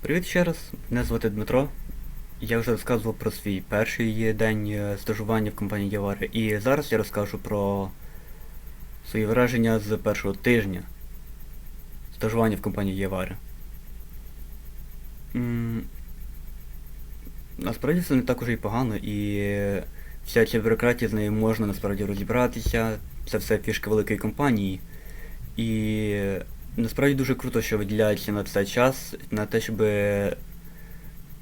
Привіт ще раз, мене звати Дмитро. Я вже розказував про свій перший день е, стажування в компанії Явари, і зараз я розкажу про свої враження з першого тижня стажування в компанії Явари. Насправді це не так уже і погано, і вся ця бюрократія з нею можна насправді розібратися. Це все фішка великої компанії. І насправді дуже круто, що виділяється на це час, на те, щоб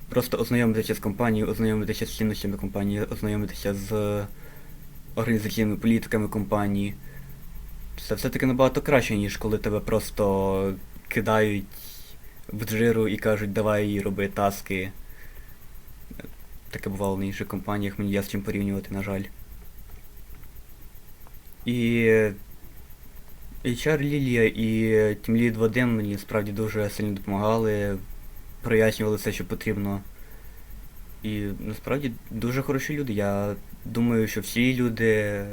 просто ознайомитися з компанією, ознайомитися з цінностями компанії, ознайомитися з організаційними політиками компанії. Це все-таки набагато краще, ніж коли тебе просто кидають в джиру і кажуть, давай роби таски. Таке бувало в інших компаніях, мені є з чим порівнювати, на жаль. І HR Лілія і Lead Вадим мені справді дуже сильно допомагали, прояснювали все, що потрібно. І насправді дуже хороші люди. Я думаю, що всі люди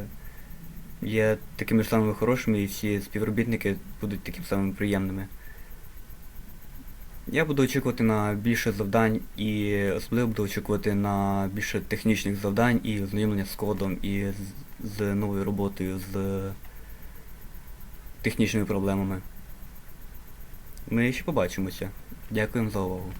є такими ж самими хорошими і всі співробітники будуть такими самими приємними. Я буду очікувати на більше завдань і особливо буду очікувати на більше технічних завдань і ознайомлення з кодом і з, з новою роботою, з технічними проблемами. Ми ще побачимося. Дякуємо за увагу.